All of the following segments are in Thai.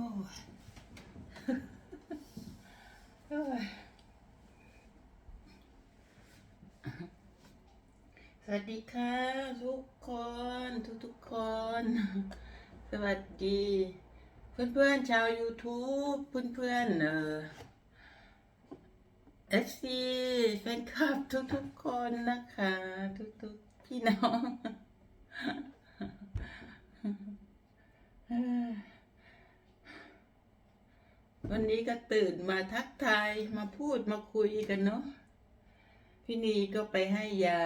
โอ้ยโอ้ยสวัสดีค่ะทุกคนทุกทุกๆคน สวัสดี เพื่อนเพื่อนๆชาว YouTube เพื่อนเพื่อนเอ่อ FC แฟนคลับทุกทุกๆคนนะคะ ทุกทุกๆพี่น้อง วันนี้ก็ตื่นมาทักทายมาพูดมาคุยกันเนาะพี่นีก็ไปให้ยา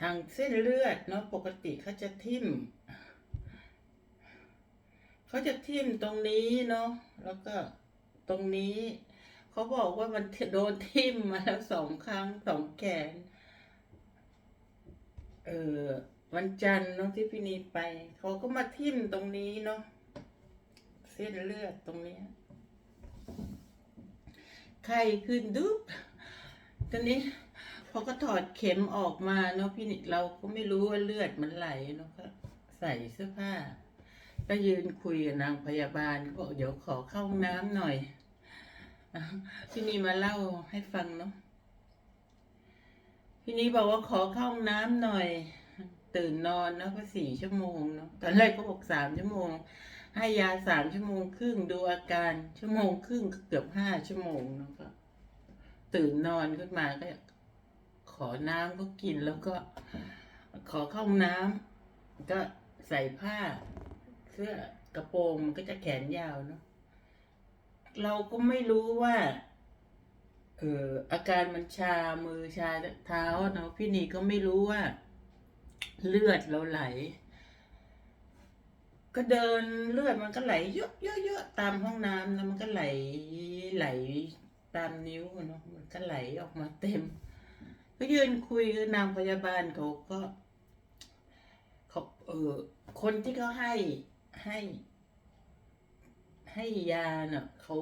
ทางเส้นเลือดเนาะปกติเขาจะทิ่มเขาจะทิ่มตรงนี้เนาะแล้วก็ตรงนี้เขาบอกว่ามันโดนทิ่มมาแล้วสองครั้งสองแขน เออวันจันทร์เนาะที่พี่นีไป เขาก็มาทิ่มตรงนี้เนาะ เส้นเลือดตรงนี้ไข้ขึ้นดุ๊บตอนนี้พอก็ถอดเข็มออกมาเนาะพี่นิเราก็ไม่รู้ว่าเลือดมันไหลเนาะก็ใส่เสื้อผ้า ก็ยืนคุยกับนางพยาบาลก็บอกเดี๋ยวขอเข้าห้องน้ำหน่อยพี่นี่มาเล่าให้ฟังเนาะพี่นี่บอกว่าขอเข้าห้องน้ำหน่อย ตื่นนอนเนาะก็สี่ชั่วโมงเนาะตอนแรกก็บอกสามชั่วโมง ให้ยาสามชั่วโมงครึ่งดูอาการชั่วโมงครึ่งเกือบห้าชั่วโมงเนาะก็ตื่นนอนขึ้นมาก็ขอน้ำก็กินแล้วก็ขอเข้าห้องน้ำก็ใส่ผ้า เสื้อกระโปรงมันก็จะแขนยาวเนาะเราก็ไม่รู้ว่าเอออาการมันชามือชาเท้าเนาะพี่นีก็ไม่รู้ว่า เลือดเราไหล ก็เดินเลือดมันก็ไหลเยอะเยอะเยอะตามห้องน้ำแล้วมันก็ไหลไหลตามนิ้วเนาะมันก็ไหลออกมาเต็ม ก็ยืนคุยกับนางพยาบาลเขาก็เขาเออคนที่เขาให้ให้ ให้ยาเนาะเขา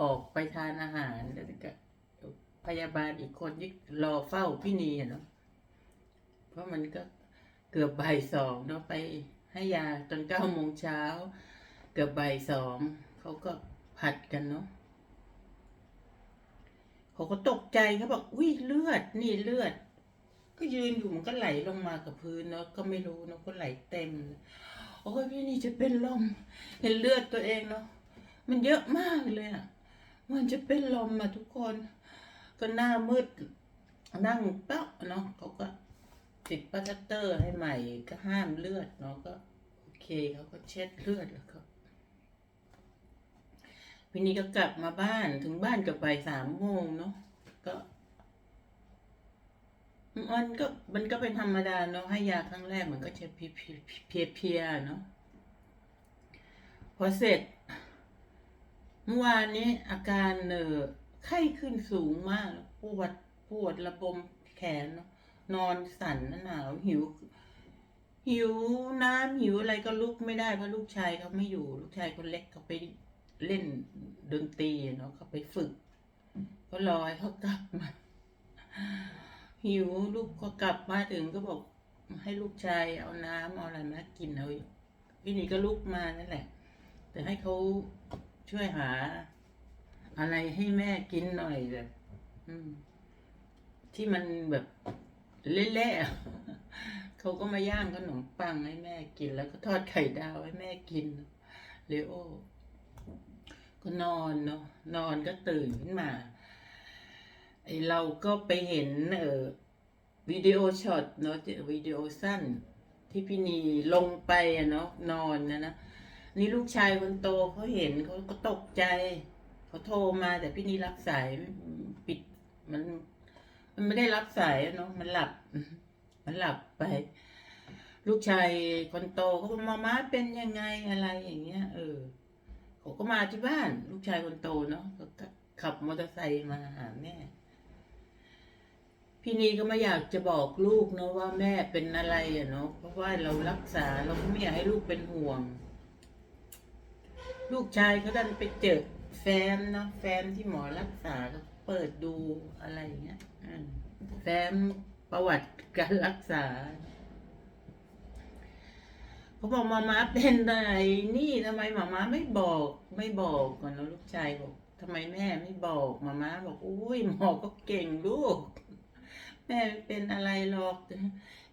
ออกไปทานอาหารแล้วก็พยาบาลอีกคนที่รอเฝ้าพี่นีเนาะเพราะมันก็เกือบบ่ายสองเนาะไป ให้ยาตอนเก้าโมงเช้าเกือบบ่ายสองเขาก็ผัดกันเนาะเขาก็ตกใจเขาบอกอุ้ยเลือดนี่เลือด ก็ยืนอยู่มันก็ไหลลงมากับพื้นเนาะก็ไม่รู้เนาะก็ไหลเต็มโอ้ยพี่นี่จะเป็นลมเห็นเลือดตัวเองเนาะมันเยอะมากเลยอะมันจะเป็นลมอะทุกคน ก็หน้ามืดนั่งเป๊ะเนาะเขาก็ ติดปลาสเตอร์ให้ใหม่ก็ห้ามเลือดเนาะก็โอเคเขาก็เช็ดเลือดแล้วก็วันนี้ก็กลับมาบ้านถึงบ้านก็ไปสามโมงเนาะก็มันก็มันก็เป็นธรรมดาเนาะให้ยาครั้งแรกมันก็จะเพียเพียเพียเนาะพอเสร็จเมื่อวานนี้อาการเนอไข้ขึ้นสูงมากปวดปวดระบมแขนเนาะ นอนสั่นหนาวหิว หิวน้ำหิวอะไรก็ลุกไม่ได้เพราะลูกชายเขาไม่อยู่ลูกชายคนเล็กเขาไปเล่นดนตรีเนาะเขาไปฝึกก็รอให้เขากลับมาหิวลูกก็กลับมาถึงก็บอกให้ลูกชายเอาน้ำเอาอะไรมากินเอาพี่นี่ก็ลุกมานั่นแหละ แต่ให้เขาช่วยหา อะไรให้แม่กินหน่อยแบบที่มันแบบ เละๆเขาก็มาย่างขนมปังให้แม่กิน แล้วก็ทอดไข่ดาวให้แม่กินเลโอก็นอนเนาะนอนก็ตื่นขึ้นมาไอเราก็ไปเห็นเออวิดีโอช็อตเนาะวิดีโอสั้น ที่พี่นีลงไปอะเนาะนอนนะนะนี่ลูกชายคนโตเขาเห็นเขาก็ตกใจเขาโทรมาแต่พี่นีรับสายปิดมัน มันไม่ได้รับสายอะเนาะมันหลับ มันหลับไป ลูกชายคนโตเขาบอกมาม่าเป็นยังไงอะไรอย่างเงี้ย เออเขาก็มาที่บ้าน ลูกชายคนโตเนาะขาก็ขับมอเตอร์ไซค์มาหาแม่พี่นีก็ไม่อยากจะบอกลูกเนาะว่าแม่เป็นอะไรอะเนาะเพราะว่าเรารักษาเราก็ไม่อยากให้ลูกเป็นห่วง ลูกชายเขาดันไปเจอแฟ้มเนาะแฟ้มที่หมอรักษาก็เปิดดูอะไรอย่างเงี้ย แฟ้มประวัติการรักษา เขาบอกมามาเป็นอะไรนี่ทำไมมามาไม่บอก ไม่บอกก่อนแล้วลูกชายบอกทำไมแม่ไม่บอกมามาบอกอุ้ยหมอก็เก่งลูกแม่ไม่เป็นอะไรหรอก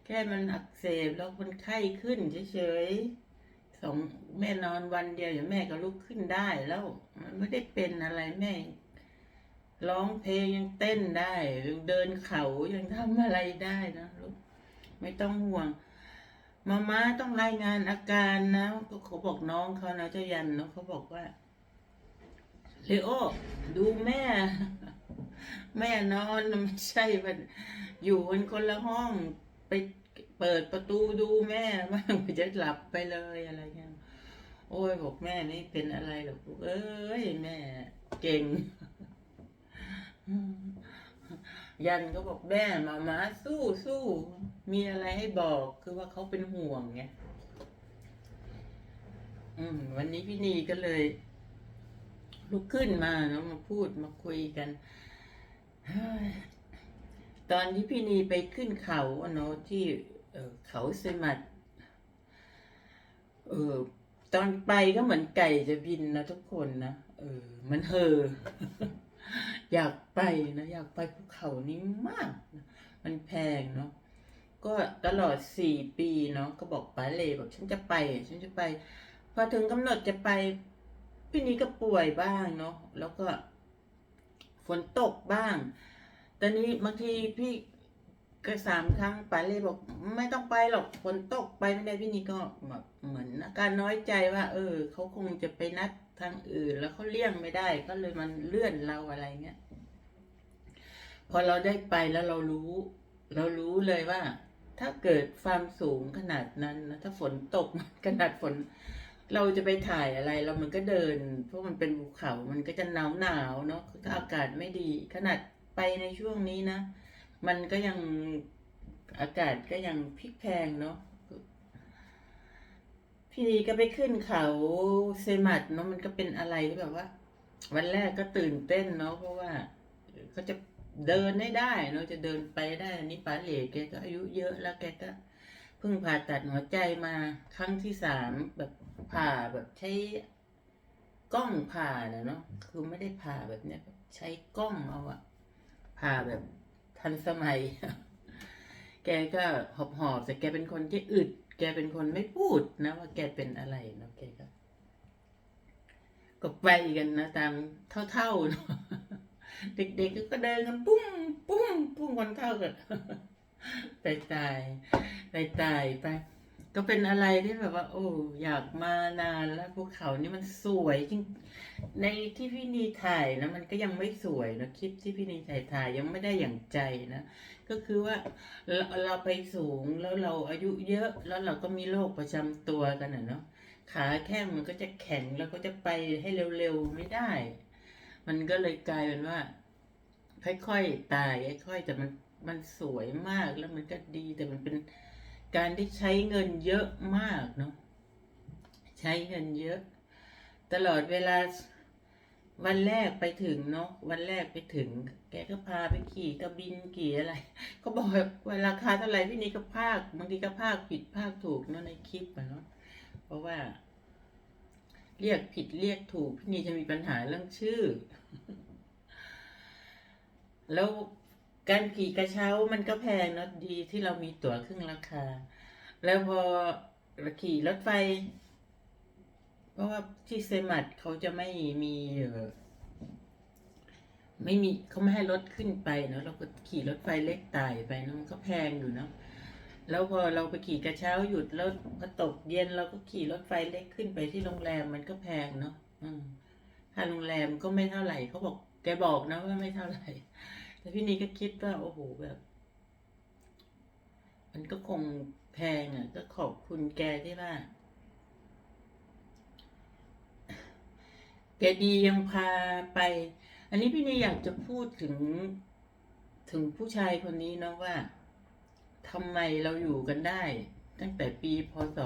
แค่มันอักเสบแล้วมันไข้ขึ้นเฉยๆสองแม่นอนวันเดียวเดี๋ยวแม่ก็ลุกขึ้นได้แล้ว มันไม่ได้เป็นอะไรแม่ ร้องเพลงยังเต้นได้ยังเดินเขายังทำอะไรได้นะลูกไม่ต้องห่วงมาม่าต้องรายงานอาการนะก็เขาบอกน้องเขานะเจ้ายันเนาะเขาบอกว่าเลโอดูแม่ แม่นอนไม่ใช่มันอยู่กันคนละห้องไปเปิดประตูดูแม่บ้างจะหลับไปเลยอะไรเงี้ยโอ้ยบอกแม่ไม่เป็นอะไรหรอกลูกเอ้ยแม่ เก่ง ยันก็บอกแม่มามาสู้สู้มีอะไรให้บอกคือว่าเขาเป็นห่วงไงอืม วันนี้พี่นีก็เลย ลุกขึ้นมาเนาะมาพูดมาคุยกันตอนที่พี่นีไปขึ้นเขาเนาะที่เขาเซมัดเออตอนไปก็เหมือนไก่จะบินนะทุกคนนะเออ มันเฮอ อยากไปนะอยากไปภูเขานี้มากนะมันแพงเนาะก็ตลอดสี่ปีเนาะก็บอกป้าเลยบอกฉันจะไป ฉันจะไป พอถึงกำหนดจะไปพี่นี้ก็ป่วยบ้างเนาะแล้วก็ ฝนตกบ้าง ตอนนี้บางทีพี่ก็สามครั้งป้าเลยบอก ไม่ต้องไปหรอกฝนตกไปไม่ได้พี่นี้ก็แบบเหมือนอาการน้อยใจว่า เออเขาคงจะไปนัด ทางอื่นแล้วเขาเลี่ยงไม่ได้ ก็เลยมันเลื่อนเราอะไรเงี้ยพอเราได้ไปแล้วเรารู้ เรารู้เลยว่า ถ้าเกิดความสูงขนาดนั้นนะถ้าฝนตกขนาดฝน เราจะไปถ่ายอะไรเรามันก็เดิน เพราะมันเป็นภูเขา มันก็จะหนาวหนาวเนาะถ้าอากาศไม่ดี ขนาดไปในช่วงนี้นะ มันก็ยังอากาศก็ยังพลิกแพงเนาะ พี่นีก็ไปขึ้นเขาเซมัดเนาะมันก็เป็นอะไรที่แบบว่า วันแรกก็ตื่นเต้นเนาะเพราะว่าก็จะเดินได้ได้เนาะจะเดินไปได้อันนี้ป๋าเหล่แกก็อายุเยอะแล้วแกก็เพิ่งผ่าตัดหัวใจมาครั้งที่สามแบบผ่าแบบใช้กล้องผ่านะเนาะคือไม่ได้ผ่าแบบเนี้ยใช้กล้องเอาอะผ่าแบบทันสมัย แกก็หอบหอบๆแต่แกเป็นคนที่อึด แกเป็นคนไม่พูดนะว่าแกเป็นอะไรเนาะแกก็ก็ไปกันนะตามเท่าๆเนาะเด็กๆก็เดินกันปุ้มปุ้มปุ้งคนเท่ากันตายตายตายตายไป ก็เป็นอะไรที่แบบว่า โอ้อยากมานานแล้วภูเขานี่มันสวยจริงในที่พี่นีถ่ายนะมันก็ยังไม่สวยนะคลิปที่พี่นีถ่ายถ่ายยังไม่ได้อย่างใจนะก็คือว่าเราเราไปสูงแล้วเราอายุเยอะแล้วเราก็มีโรคประจำตัวกันอะเนาะขาแข้งมันก็จะแข็งแล้วก็จะไปให้เร็วๆไม่ได้ มันก็เลยกลายเป็นว่า ค่อยๆตายค่อยๆแต่มันมันสวยมากแล้วมันก็ดีแต่มันเป็น การที่ใช้เงินเยอะมากเนาะใช้เงินเยอะ ตลอดเวลาวันแรกไปถึงเนาะวันแรกไปถึง แกก็พาไปขี่กระบินขี่อะไร ก็บอกว่าราคาเท่าไหร่พี่นี่ก็ภาคบางทีก็ภาคผิดภาคถูกเนาะในคลิปอะเนาะเพราะว่า เรียกผิดเรียกถูก พี่นี่จะมีปัญหาเรื่องชื่อ แล้ว การขี่กระเช้ามันก็แพงเนาะดีที่เรามีตั๋วครึ่งราคา แล้วพอขี่รถไฟ เพราะว่าที่เซมัดเขาจะไม่มีไม่มีเขาไม่ให้รถขึ้นไปเนาะเราก็ขี่รถไฟเล็กไต่ไปเนาะมันก็แพงอยู่เนาะแล้วพอเราไปขี่กระเช้าหยุดแล้วพอตกเย็นเราก็ขี่รถไฟเล็กขึ้นไปที่โรงแรมมันก็แพงเนาะอืมค่าโรงแรมก็ไม่เท่าไหร่เขาบอกแกบอกนะว่าไม่เท่าไหร่ แต่พี่นีก็คิดว่าโอ้โหแบบ มันก็คงแพงอะ ก็ขอบคุณแกที่ว่าแกดียังพาไป อันนี้พี่นีอยากจะพูดถึงถึงผู้ชายคนนี้เนาะว่าทำไมเราอยู่กันได้ ตั้งแต่ปีพศ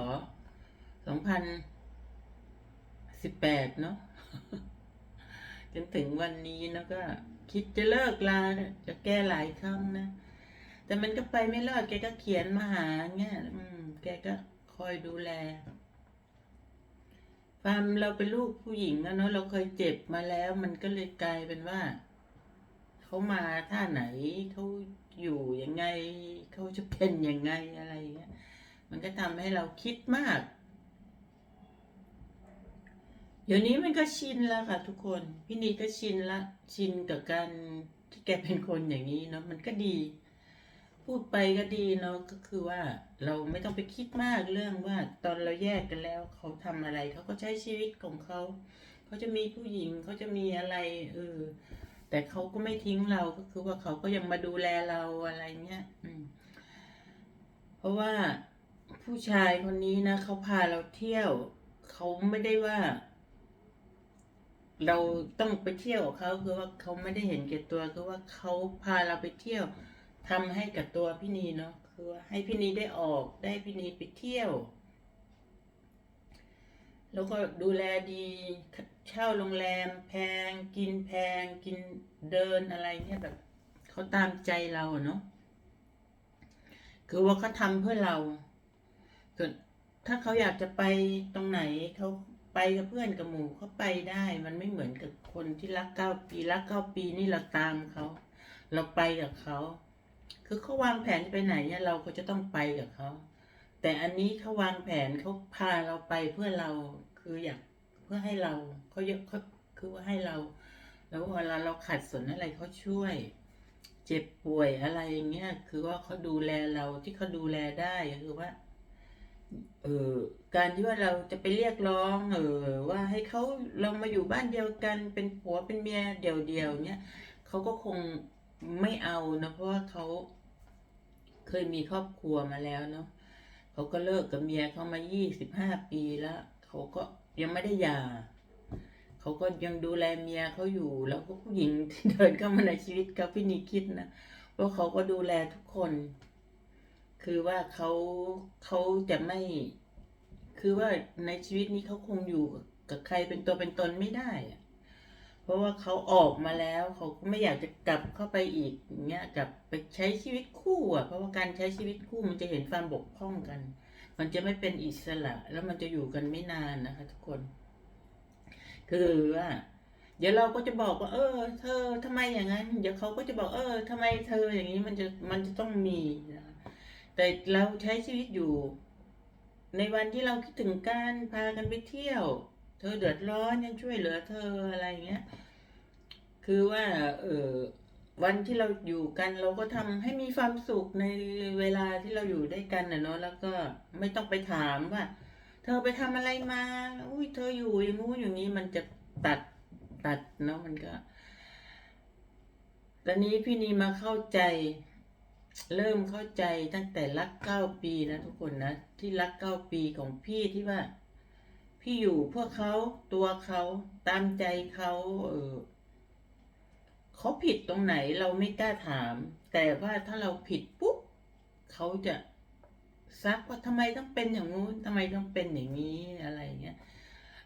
สองพันสิบแปดเนาะจนถึงวันนี้นะก็ คิดจะเลิกลาจะแก้หลายครั้งนะ แต่มันก็ไปไม่รอดแกก็เขียนมาหาเงี้ยอืม แกก็คอยดูแลความเราเป็นลูกผู้หญิงนะเนาะเราเคยเจ็บมาแล้ว มันก็เลยกลายเป็นว่าเขามาท่าไหนเขาอยู่ยังไงเขาจะเป็นยังไงอะไรเงี้ยมันก็ทำให้เราคิดมาก เดี๋ยวนี้มันก็ชินแล้วค่ะทุกคนพี่นีก็ชินละชินกับการที่แกเป็นคนอย่างนี้เนาะมันก็ดี พูดไปก็ดีเนาะก็คือว่าเราไม่ต้องไปคิดมากเรื่องว่า ตอนเราแยกกันแล้ว เขาทำอะไรเขาก็ใช้ชีวิตของเขาเขาจะมีผู้หญิงเขาจะมีอะไรเออแต่เขาก็ไม่ทิ้งเราก็คือว่าเขาก็ยังมาดูแลเราอะไรเงี้ยอืม เพราะว่าผู้ชายคนนี้นะเขาพาเราเที่ยว เขาไม่ได้ว่า เราต้องไปเที่ยวเขาคือว่าเขาไม่ได้เห็นแก่ตัวคือว่าเขาพาเราไปเที่ยวทำให้กับตัวพี่นีเนาะคือว่าให้พี่นีได้ออกได้พี่นีไปเที่ยว แล้วก็ดูแลดีเช่าโรงแรมแพง กินแพง กินเดินอะไรเนี่ยแบบเขาตามใจเราเนาะคือว่าเขาทำเพื่อเราเกิดถ้าเขาอยากจะไปตรงไหนเขา ไปกับเพื่อนกับหมู่เขาไปได้ มันไม่เหมือนกับคนที่รักเก้าปีรักเก้าปีนี่เราตามเขา เราไปกับเขาคือเขาวางแผนไปไหนเนี่ยเราก็จะต้องไปกับเขาแต่อันนี้เขาวางแผนเขาพาเราไปเพื่อเราคืออยากเพื่อให้เราเขาเยอะเขาคือว่าให้เรา แล้วเวลาเราขัดสนอะไรเขาช่วย เจ็บป่วยอะไรอย่างเงี้ยคือว่าเขาดูแลเราที่เขาดูแลได้คือว่า เออการที่ว่าเราจะไปเรียกร้องเออว่าให้เขาเรามาอยู่บ้านเดียวกันเป็นผัวเป็นเมียเดี่ยวๆเนี้ยเขาก็คงไม่เอานะเพราะว่าเขาเคยมีครอบครัวมาแล้วเนาะเขาก็เลิกกับเมียเขามายี่สิบห้าปีแล้วเขาก็ยังไม่ได้หย่าเขาก็ยังดูแลเมียเขาอยู่ แล้วก็ผู้หญิงที่เดินเข้ามาในชีวิตเขาพี่นิคิดนะว่าเขาก็ดูแลทุกคน คือว่าเขาเขาจะไม่ คือว่าในชีวิตนี้เขาคงอยู่กับใครเป็นตัวเป็นตนไม่ได้อะเพราะว่าเขาออกมาแล้วเขาก็ไม่อยากจะกลับเข้าไปอีกอย่างเงี้ยกลับไปใช้ชีวิตคู่อะ เพราะว่าการใช้ชีวิตคู่มันจะเห็นความบกพร่องกัน มันจะไม่เป็นอิสระ แล้วมันจะอยู่กันไม่นานนะคะ ทุกคน คือว่าเดี๋ยวเราก็จะบอกว่า เออ เธอทำไมอย่างนั้น เดี๋ยวเขาก็จะบอกเออทำไมเธออย่างนี้มันจะมันจะต้องมีนะ แต่เราใช้ชีวิตอยู่ ในวันที่เราคิดถึงการพากันไปเที่ยว เธอเดือดร้อนยังช่วยเหลือเธออะไรเงี้ย คือว่า เออวันที่เราอยู่กันเราก็ทำให้มีความสุขในเวลาที่เราอยู่ด้วยกันนะเนาะแล้วก็ไม่ต้องไปถามว่า เธอไปทำอะไรมาอุ้ยเธออยู่อย่างงู้นอย่างนี้มันจะตัดตัดเนาะมันก็ตอนนี้พี่นีมาเข้าใจ เริ่มเข้าใจตั้งแต่รักเก้าปีนะทุกคนนะ ที่รักเก้าปีของพี่ที่ว่า พี่อยู่เพื่อเขาตัวเขาตามใจเขาเออเขาผิดตรงไหนเราไม่กล้าถาม แต่ว่าถ้าเราผิดปุ๊บเขาจะซักว่าทำไมต้องเป็นอย่างงู้นทำไมต้องเป็นอย่างนี้อะไรเงี้ย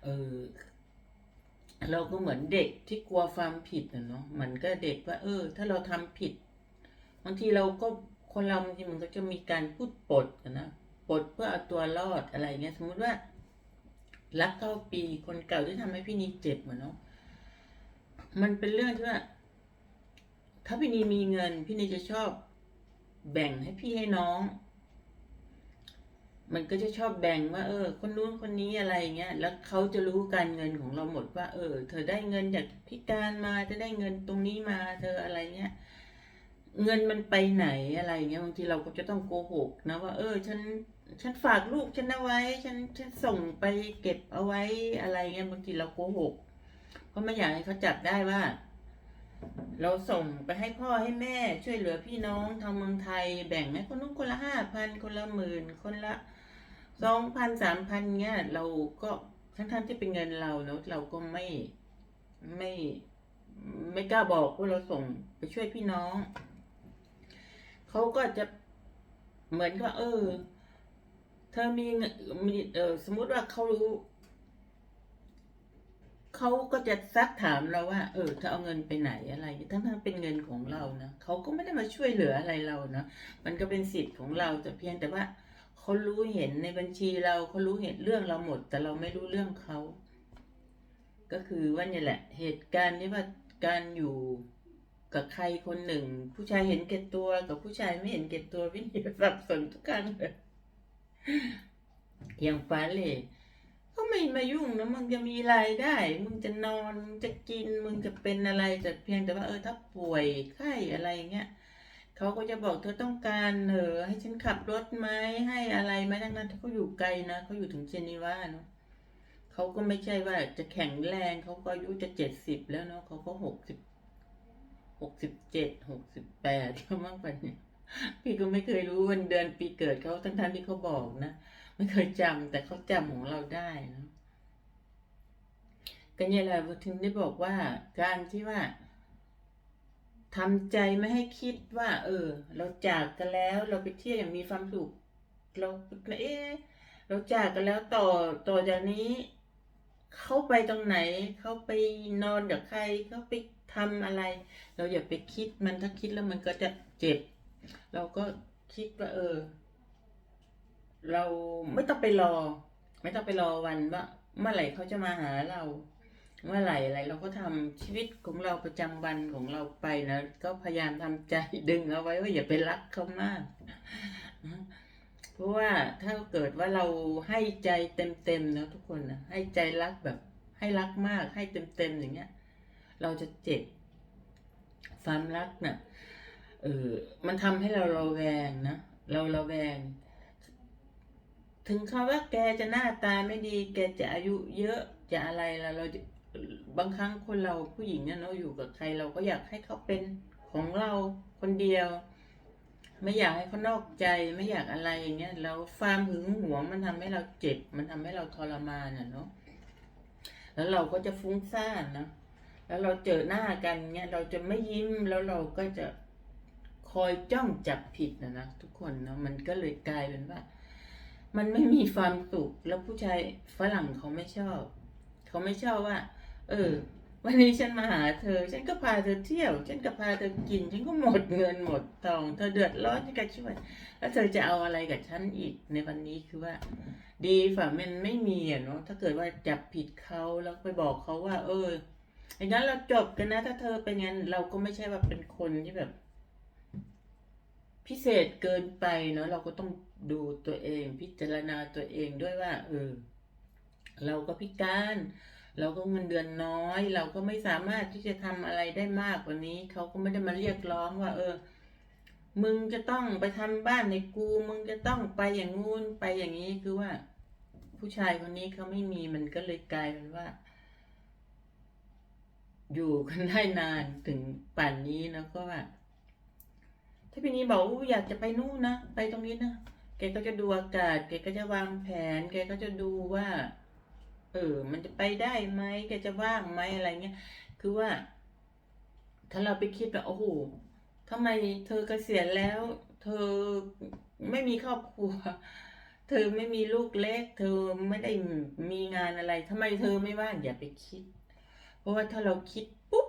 เออเราก็เหมือนเด็กที่กลัวความผิดนะเนาะมันก็เด็กว่า เออ ถ้าเราทำผิด บางทีเราก็คนเราบางทีมันก็จะมีการพูดปดนะปดเพื่อเอาตัวรอดอะไรเงี้ย สมมุติว่า รักเก้าปีคนเก่าที่ทำให้พี่นีเจ็บเหมือนเนาะมันเป็นเรื่องที่ว่า ถ้าพี่นีมีเงิน พี่นีจะชอบแบ่งให้พี่ให้น้อง มันก็จะชอบแบ่งว่า เออ คนนู้นคนนี้อะไรเงี้ย แล้วเขาจะรู้การเงินของเราหมดว่า เออ เธอได้เงินจากพิการมา จะได้เงินตรงนี้มา เธออะไรเงี้ย เงินมันไปไหนอะไรเงี้ยบางทีเราก็จะต้องโกหกนะว่า เออ ฉันฉันฝากลูกฉันเอาไว้ ฉันฉันส่งไปเก็บเอาไว้อะไรเงี้ยบางทีเราโกหกเพราะไม่อยากให้เขาจับได้ว่า เราส่งไปให้พ่อให้แม่ ช่วยเหลือพี่น้องทางเมืองไทย แบ่งให้คนนู้นคนละห้าพันคนละหมื่นคนละสองพันสามพันเงี้ยเราก็ทั้งท่านที่เป็นเงินเราเนาะเราก็ไม่ไม่ไม่กล้าบอกว่าเราส่งไปช่วยพี่น้อง เขาก็จะเหมือนกับเออ เธอมีเงินมีเออสมมุติว่าเขารู้เขาก็จะซักถามเราว่า เออเธอเอาเงินไปไหนอะไร ทั้งทั้งๆเป็นเงินของเรานะเขาก็ไม่ได้มาช่วยเหลืออะไรเรานะมันก็เป็นสิทธิ์ของเราแต่เพียงแต่ว่าเขารู้เห็นในบัญชีเราเขารู้เห็นเรื่องเราหมด แต่เราไม่รู้เรื่องเขาก็คือว่าเนี่ยแหละ เหตุการณ์ที่ว่าการอยู่ กับใครคนหนึ่ง ผู้ชายเห็นแก่ตัวกับผู้ชายไม่เห็นแก่ตัวพี่นี่สับสนทุกครั้งเลยอย่างฟ้าเล่ก็ไม่มายุ่งนะมึงจะมีรายได้ มึงจะนอนจะกินมึงจะเป็นอะไรแต่เพียงแต่ว่าเออถ้าป่วยไข้อะไรเงี้ยเขาก็จะบอกเธอต้องการเหรอให้ฉันขับรถไหมให้อะไรไหมทั้งนั้นเขาอยู่ไกลนะเขาอยู่ถึงเจนีวาเนาะเขาก็ไม่ใช่ว่าจะแข็งแรงเขาก็อายุจะเจ็ดสิบแล้วเนาะเขาก็หกสิบ หกสิบเจ็ดหกสิบแปดก็มากกว่านี้พี่ก็ไม่เคยรู้วันเดือนปีเกิดเขาทั้งท่านที่เขาบอกนะไม่เคยจำแต่เขาจำของเราได้นะก็เนี่ยแหละถึงได้บอกว่า การที่ว่าทำใจไม่ให้คิดว่า เออ เราจากกันแล้ว เราไปเที่ยวอย่างมีความสุขเราเอ๊เราจากกันแล้วต่อต่อจากนี้เขาไปตรงไหนเขาไปนอนกับใครเขาไป ทำอะไร เราอย่าไปคิดมันถ้าคิดแล้วมันก็จะเจ็บ เราก็คิดว่าเออ เราไม่ต้องไปรอ ไม่ต้องไปรอวันว่า เมื่อไหร่เขาจะมาหาเรา เมื่อไหร่อะไรเราก็ทำชีวิตของเราประจำวันของเราไปนะก็พยายามทำใจดึงเอาไว้ว่าอย่าไปรักเขามากเพราะว่าถ้าเกิดว่าเราให้ใจเต็มๆนะทุกคนนะให้ใจรักแบบให้รักมากให้เต็มๆอย่างเงี้ย เราจะเจ็บความรักน่ะเออมันทำให้เราระแวงนะเราระแวง ถึงเขาว่าแกจะหน้าตาไม่ดี แกจะอายุเยอะจะอะไรล้วเราจะบางครั้งคนเราผู้หญิงเนี่ยเราะอยู่กับใครเราก็อยากให้เขาเป็นของเราคนเดียว ไม่อยากให้เขานอกใจไม่อยากอะไรอย่างเงี้ยแล้วความหึงหวงมันทำให้เราเจ็บ มันทำให้เราทรมานอะเนาะแล้วเราก็จะฟุ้งซ่านนะ แล้วเราเจอหน้ากันเงี้ยเราจะไม่ยิ้มแล้วเราก็จะคอยจ้องจับผิดนะนะทุกคนเนาะมันก็เลยกลายเป็นว่า มันไม่มีความสุขแล้วผู้ชายฝรั่งเขาไม่ชอบ เขาไม่ชอบว่า เออ วันนี้ฉันมาหาเธอ ฉันก็พาเธอเที่ยว ฉันก็พาเธอกิน ฉันก็หมดเงินหมดทองเธอเดือดร้อนฉันก็ช่วยแล้วเธอจะเอาอะไรกับฉันอีกในวันนี้คือว่า ดีฝ่ามันไม่มีอะเนาะถ้าเกิดว่าจับผิดเขาแล้วไปบอกเขาว่า เออ อย่างนั้นเราจบกันนะ ถ้าเธอเป็นงั้น เราก็ไม่ใช่ว่าเป็นคนที่แบบ พิเศษเกินไปเนาะเราก็ต้องดูตัวเอง พิจารณาตัวเองด้วยว่า เออ เราก็พิการ เราก็เงินเดือนน้อย เราก็ไม่สามารถที่จะทำอะไรได้มากกว่านี้ เขาก็ไม่ได้มาเรียกร้องว่า เออ มึงจะต้องไปทำบ้านในกู มึงจะต้องไปอย่างงู้นไปอย่างนี้คือว่า ผู้ชายคนนี้เขาไม่มีมันก็เลยกลายเป็นว่า อยู่กันได้นานถึงป่านนี้นะก็ว่า ถ้าพี่นี้บอกอู้อยากจะไปนู่นนะไปตรงนี้นะแกก็จะดูอากาศแกก็จะวางแผน แกก็จะดูว่า เออ มันจะไปได้ไหมแกจะว่างไหมอะไรเงี้ยคือว่า ถ้าเราไปคิดว่าโอ้โหทำไมเธอเกษียณแล้ว เธอไม่มีครอบครัว เธอไม่มีลูกเล็ก เธอไม่ได้มีงานอะไรทำไมเธอไม่ว่างอย่าไปคิด เพราะว่าถ้าเราคิดปุ๊บ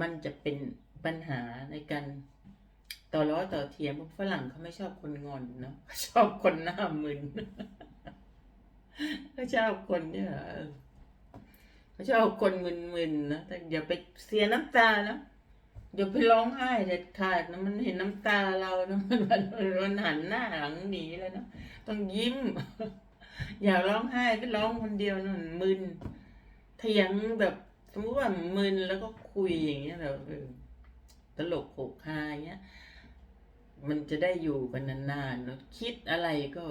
มันจะเป็นปัญหาในการต่อล้อต่อเทียมพราะฝรั่งเขาไม่ชอบคนงอนเนาะชอบคนหน้ามึนเขาชอบคนเนี่ยเขาชอบคนมึนๆนะแต่อย่าไปเสียน้ำตานะอย่าไปร้องไห้เด็ดขาดนะมันเห็นน้ำตาเรานะมันมันมันหันหน้าหลังหนีแล้วนะต้องยิ้ม อย่าร้องไห้ก็ร้องคนเดียวนะมึนเถียงแบบ สมมติว่ามึนแล้วก็คุยอย่างเงี้ยเออตลกโขกฮาอย่างเงี้ย มันจะได้อยู่กันนานๆเนอะคิดอะไรก็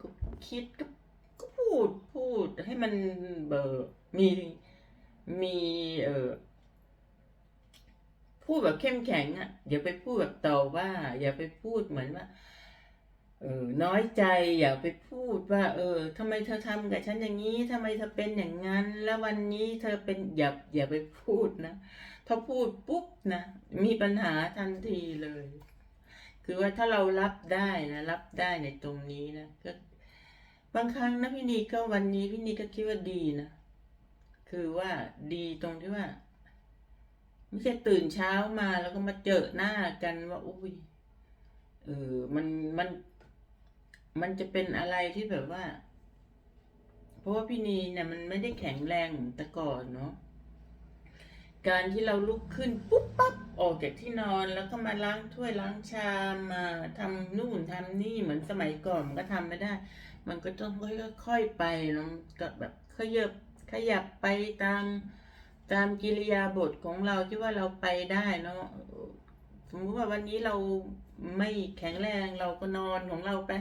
ก็คิดก็ก็พูดพูดให้มันเบอร์มีมีเออพูดแบบเข้มแข็งอะอย่าไปพูดแบบต่อว่า อย่าไปพูดเหมือนว่า เออน้อยใจอย่าไปพูดว่า เออทำไมเธอทำกับฉันอย่างนี้ทำไมเธอเป็นอย่างนั้น แล้ววันนี้เธอเป็นอย่าอย่าไปพูดนะถ้าพูดปุ๊บนะมีปัญหาทันทีเลย คือว่าถ้าเรารับได้นะรับได้ในตรงนี้นะก็บางครั้งนะพี่นีก็วันนี้พี่นีก็คิดว่าดีนะคือว่าดีตรงที่ว่าไม่ใช่ตื่นเช้ามาแล้วก็มาเจอหน้ากันว่าอุ้ยเออมันมัน มันจะเป็นอะไรที่แบบว่า เพราะว่าพี่นีเนี่ยมันไม่ได้แข็งแรงเหมือนแต่ก่อนเนาะการที่เราลุกขึ้นปุ๊บปั๊บออกจากที่นอนแล้วก็มาล้างถ้วยล้างชามมาทำนู่นทำนี่เหมือนสมัยก่อนมันก็ทำไม่ได้ มันก็ต้องค่อยๆไปเนาะก็แบบขยับขยับไปตามตามกิริยาบทของเราที่ว่าเราไปได้เนาะสมมติว่าวันนี้เราไม่แข็งแรงเราก็นอนของเราไป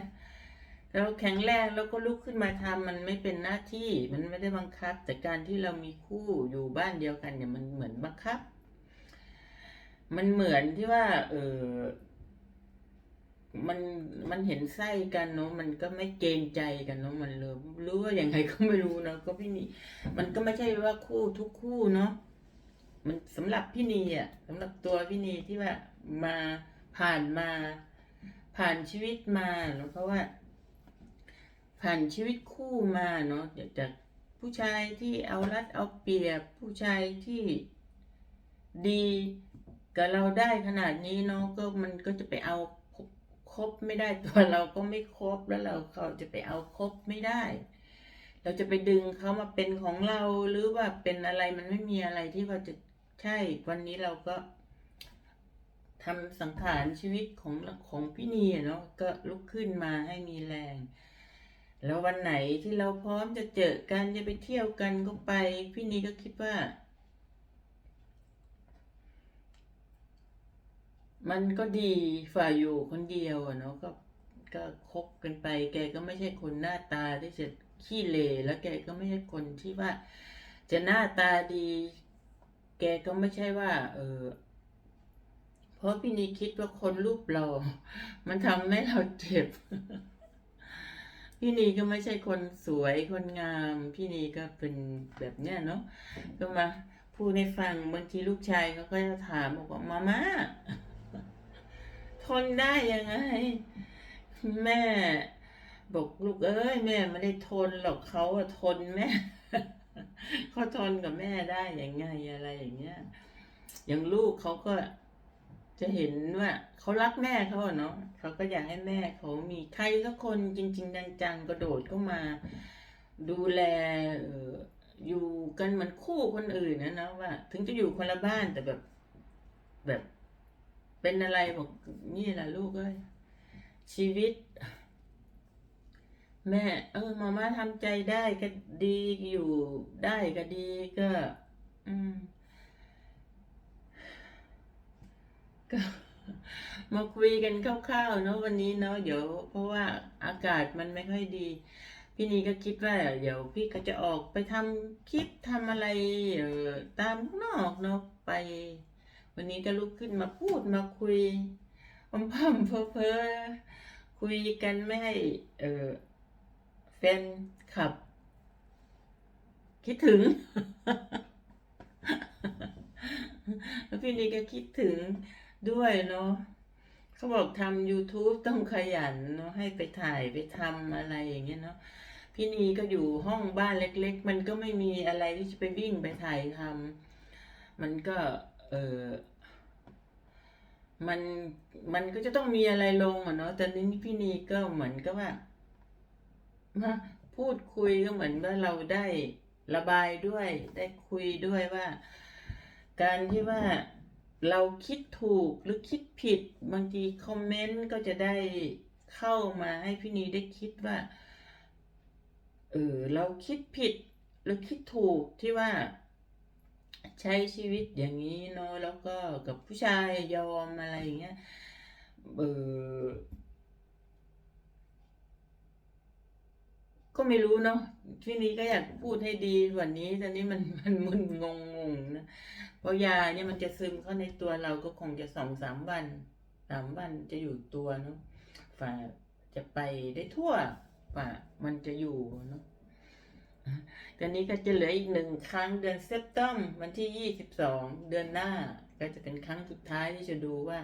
เราแข็งแรงแล้วก็ลุกขึ้นมาทำมันไม่เป็นหน้าที่มันไม่ได้บังคับ แต่การที่เรามีคู่อยู่บ้านเดียวกันเนี่ยมันเหมือนบังคับ มันเหมือนที่ว่า เออมันมันเห็นไส้กันเนาะมันก็ไม่เกรงใจกันเนาะมันเลยรู้ว่าอย่างไงก็ไม่รู้เนาะก็พี่นีมันก็ไม่ใช่ว่าคู่ทุกคู่เนาะมันสำหรับพี่นีอะสำหรับตัวพี่นีที่ว่ามาผ่านมา ผ่านชีวิตมาเนาะเพราะว่า ผ่านชีวิตคู่มาเนาะจากผู้ชายที่เอารัดเอาเปรียบ ผู้ชายที่ดีกับเราได้ขนาดนี้เนาะก็มันก็จะไปเอาครบไม่ได้ตัวเราก็ไม่ครบแล้วเราเขาจะไปเอาครบไม่ได้ เราจะไปดึงเขามาเป็นของเราหรือว่าเป็นอะไรมันไม่มีอะไรที่ว่าจะใช่วันนี้เราก็ทำสังขารชีวิตของของพี่นีเนาะก็ลุกขึ้นมาให้มีแรง แล้ววันไหนที่เราพร้อมจะเจอกันจะไปเที่ยวกันก็ไป พี่นีก็คิดว่า มันก็ดีฝ่ายอยู่คนเดียวอะเนาะก็ก็คบกันไป แกก็ไม่ใช่คนหน้าตาที่จะขี้เหร่แล้วแกก็ไม่ใช่คนที่ว่า จะหน้าตาดี แกก็ไม่ใช่ว่า เออเพราะพี่นีคิดว่าคนรูปเรา มันทำให้เราเจ็บ พี่นีก็ไม่ใช่คนสวยคนงาม พี่นีก็เป็นแบบเนี้ยเนาะก็มาพูดให้ฟังบางทีลูกชายเขาก็จะถามบอกว่ามาม่าทนได้ยังไง แม่ บอกลูกเอ้ยแม่ไม่ได้ทนหรอกเขาอะทนแม่เขาทนกับแม่ได้ยังไงอะไรอย่างเงี้ยอย่างลูกเขาก็ จะเห็นว่าเขารักแม่เขาเนาะเขาก็อยากให้แม่เขามีใครสักคนจริง ๆ จังๆกระโดดเข้ามา ดูแลอออยู่กันเหมือนคู่คนอื่นนะนะว่า ถึงจะอยู่คนละบ้านแต่แบบแบบ เป็นอะไรบอกนี่แหละลูกเอ้ยชีวิต แม่ เออมาม่าทำใจได้ก็ดีอยู่ได้ก็ดีก็ อืม ก็มาคุยกันคร่าวๆเนาะวันนี้เนาะเดี๋ยวเพราะว่าอากาศมันไม่ค่อยดี พี่นีก็คิดว่าเดี๋ยวพี่ก็จะออกไปทำคลิปทำอะไรตามข้างนอกเนาะไป วันนี้ก็ลุกขึ้นมาพูดมาคุยพัมพัมเพอเพอคุยกันไม่ให้เออแฟนขับ คิดถึงแล้วพี่นีก็คิดถึง ด้วยเนาะเขาบอกทำ YouTube ต้องขยันเนาะให้ไปถ่ายไปทำอะไรอย่างเงี้ยเนาะพี่นีก็อยู่ห้องบ้านเล็ก ๆ มันก็ไม่มีอะไรที่จะไปวิ่งไปถ่ายทำมันก็ เออมันมันก็จะต้องมีอะไรลงอะเนาะแต่นี้พี่นีก็เหมือนกับว่ามาพูดคุยก็เหมือนว่าเราได้ระบายด้วย ได้คุยด้วยว่า การที่ว่า เราคิดถูกหรือคิดผิด บางทีคอมเมนต์ก็จะได้เข้ามาให้พี่นีได้คิดว่า เออเราคิดผิดหรือคิดถูกที่ว่า ใช้ชีวิตอย่างนี้เนาะแล้วก็กับผู้ชายยอมอะไรอย่างเงี้ยเออก็ไม่รู้เนาะที่นี้ก็อยากพูดให้ดีว่านี้ตอนนี้มันมันมึนงงงๆนะ เพราะยาเนี่ยมันจะซึมเข้าในตัวเราก็คงจะสองสามวันสามวันจะอยู่ตัวเนาะฝ่าจะไปได้ทั่วฝ่ามันจะอยู่เนาะตอนนี้ก็จะเหลืออีกหนึ่งครั้งเดือนเซปเตมวันที่ยี่สิบสองเดือนหน้า ก็จะเป็นครั้งสุดท้ายที่จะดูว่า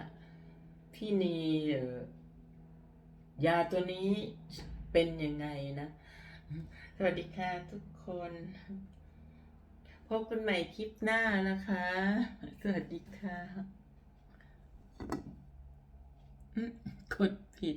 พี่นีเอ่อยาตัวนี้เป็นยังไงนะ สวัสดีค่ะทุกคน พบกันใหม่คลิปหน้านะคะ สวัสดีค่ะกดผิด